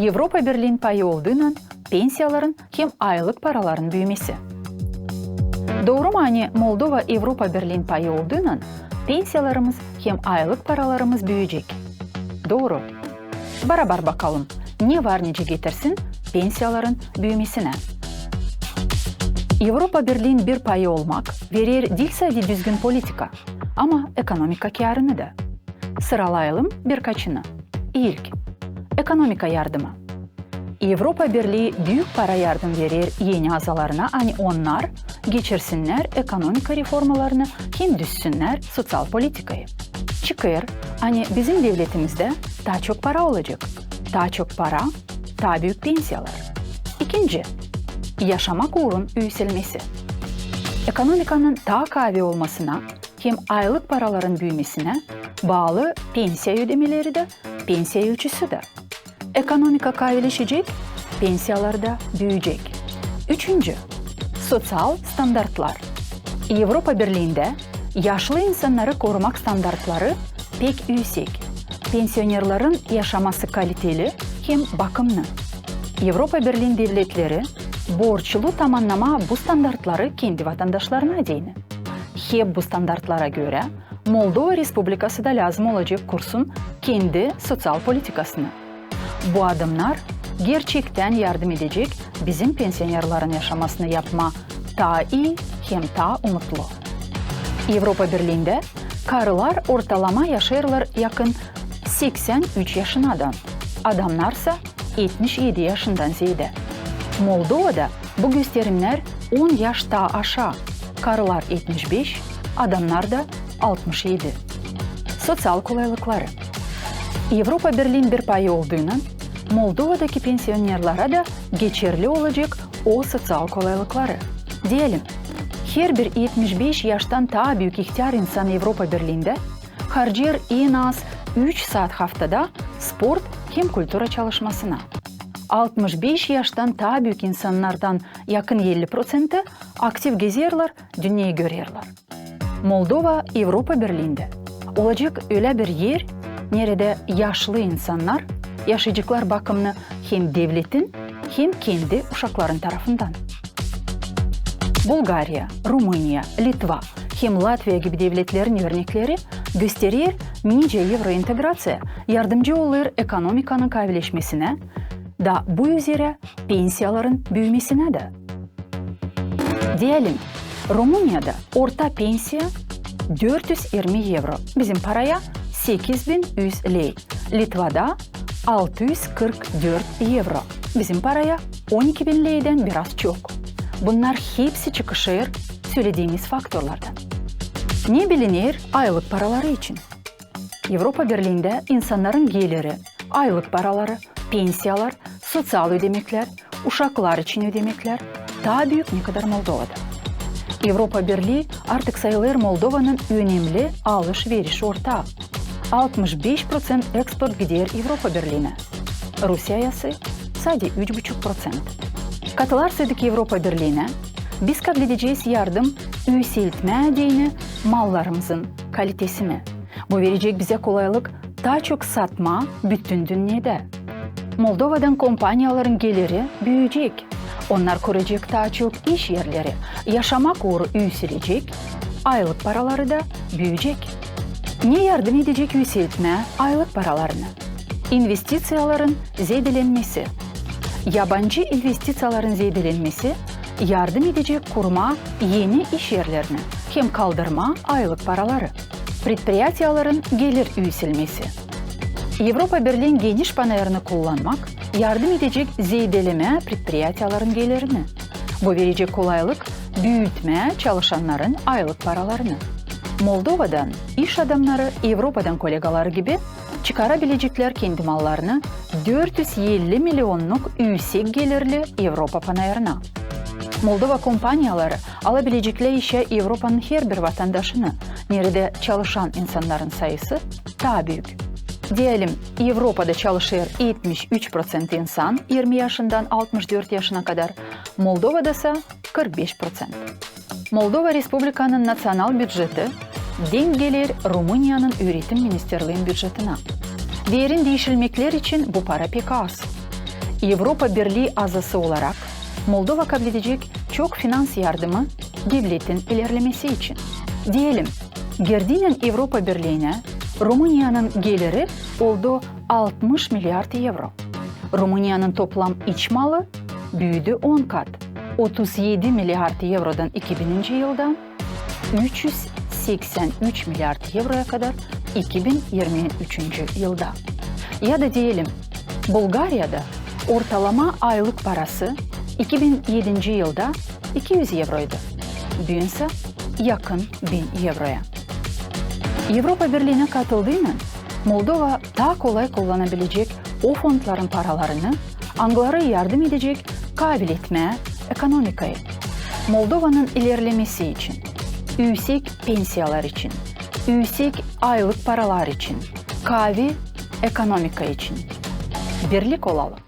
Avrupa Birliği'nin payı olduğundan pensiyaların hem aylık paraların büyümesi. Doğru mu hani Moldova Avrupa Birliği'nin payı olduğundan pensiyalarımız hem aylık paralarımız büyüyecek? Doğru. Beraber bakalım ne var nece getirsin pensiyaların büyümesine. Avrupa Birliği'nin bir payı olmak verir değil sadece düzgün politika ama ekonomika karını. Sıralayalım birkaçını. İlk, ekonomika yardımı. Avrupa Birliği büyük para yardım verir yeni azalarına hani onlar geçirsinler ekonomika reformalarını hem düşsünler sosyal politikayı. Çıkır hani bizim devletimizde daha çok para olacak. Daha çok para, daha büyük pensiyalar. İkinci, yaşamak uğrun yükselmesi. Ekonomikanın daha kavi olmasına hem aylık paraların büyümesine bağlı pensiya ödemeleri de pensiya ölçüsü de. Ekonomika kavileşecek, pensiyalar da büyüyecek. Üçüncü, sosyal standartlar. Avrupa Birliği'nde yaşlı insanları korumak standartları pek yüksek. Pensionerlerin yaşaması kaliteli hem bakımlı. Avrupa Birliği devletleri borçlu tamamlama bu standartları kendi vatandaşlarına değini. Hep bu standartlara göre Moldova Respublikası da lazım olacak kursun kendi sosyal politikasını. Bu adımlar gerçekten yardım edecek bizim pensionerlerin yaşamasını yapma daha iyi hem daha umutlu. Avrupa Birliği'nde karılar ortalama yaşarlar yakın 83 yaşınadan. Adamlarsa 77 yaşından ziyade. Moldova'da bu gösterimler 10 yaş daha aşağı. Karılar 75, adamlar da 67. Sosyal kolaylıkları. Avrupa Birliği'nin bir payı olduğundan Moldova'daki pensiyonerlere de geçerli olacak o sosyal kolaylıkları. Diyelim, her bir 75 yaştan daha büyük ihtiyar insan Avrupa Birliği'nde harcar en az 3 saat haftada sport hem kültüre çalışmasına. 65 yaştan daha büyük insanlardan yakın 50 prosenti aktif gezerler, dünyayı görerler. Moldova Avrupa Birliği'nde olacak öyle bir yer nerede yaşlı insanlar yaşayacaklar bakımını hem devletin hem kendi uşakların tarafından. Bulgarya, Rumınya, Litva hem Latviya gibi devletlerin örnekleri gösterir nice Evrointegrasya yardımcı olur ekonomikanın kavileşmesine da bu üzere pensiyaların büyümesine de. Diyelim Rumunya'da orta pensiya 420 euro. Bizim paraya 8100 lei. Litva'da 644 euro. Bizim paraya 12 bin leyden biraz çok. Bunlar hepsi çıkışır söylediğimiz faktörlerden. Ne bilinir aylık paraları için? Avrupa Birliği'nde insanların geliri, aylık paraları, pensiyalar, sosyal ödemekler, uşaklar için ödemekler daha büyük ne kadar Moldova'da. Avrupa Birliği artık sayılır Moldova'nın önemli alışveriş ortağı. 65% eksport gider Avrupa Birliği'ne. Rusya'ya ise sadece 3,5%. Katılırsak Avrupa Birliği'ne biz kabul edeceğiz yardım yükseltme dini mallarımızın kalitesini. Bu verecek bize kolaylık daha çok satma bütün dünyada. Moldova'dan kompanyaların geliri büyüyecek. Onlar kuracak daha çok iş yerleri, yaşamak uğru yükselecek, aylık paraları da büyüyecek Ne yardım edecek yükseltme aylık paralarını? İnvestisiyaların zedelenmesi. Yabancı investisiyaların zedelenmesi yardım edecek kurma yeni iş yerlerini hem kaldırma aylık paraları. Предприятияларын gelir yükselmesi. Avrupa Birliği'nin geniş panayırını kullanmak yardım edecek zedeleme предприятияларын gelirini. Bu verecek kolaylık büyütme çalışanların aylık paralarını. молдовадан иш адамдары европадан коллегалары кебе чыкара билежиктер кенди малларыны 450 миллиондук үйсек келерли европа панайырына. молдова компаниялары ала билежикле ише европанын хер бир ватандашыны нереде чалышан инсандардын сайысы таабүйүк Дейелім, Европада чалышыр 73% инсан 20 яшындан 64 яшына кадар, Молдовадаса 45%. Молдова Республиканың национал бюджеті Din gelir Rumuniya'nın Üretim Ministerliği'nin bütçesine. Değerin değişilmekler için bu para pek az. Avrupa Birliği azası olarak Moldova kabul edecek çok finans yardımı devletin ilerlemesi için. Diyelim, girdiğinin Avrupa Birliği'ne Rumuniya'nın geliri oldu 60 milyar euro. Rumuniya'nın toplam iç malı büyüdü 10 kat. 37 milyar eurodan 2000. yılda 300 83 milyar euroya kadar 2023. yılda. Ya da diyelim Bulgarya'da ortalama aylık parası 2007. yılda 200 euroydu. Dünse yakın 1000 euroya. Avrupa Birliği'ne katıldığını Moldova daha kolay kullanabilecek o fondların paralarını Anglara yardım edecek kabiliyetme ekonomikayı. Moldova'nın ilerlemesi için yüksek pensiyalar için, yüksek aylık paralar için, kavi ekonomika için. Birlik olalım.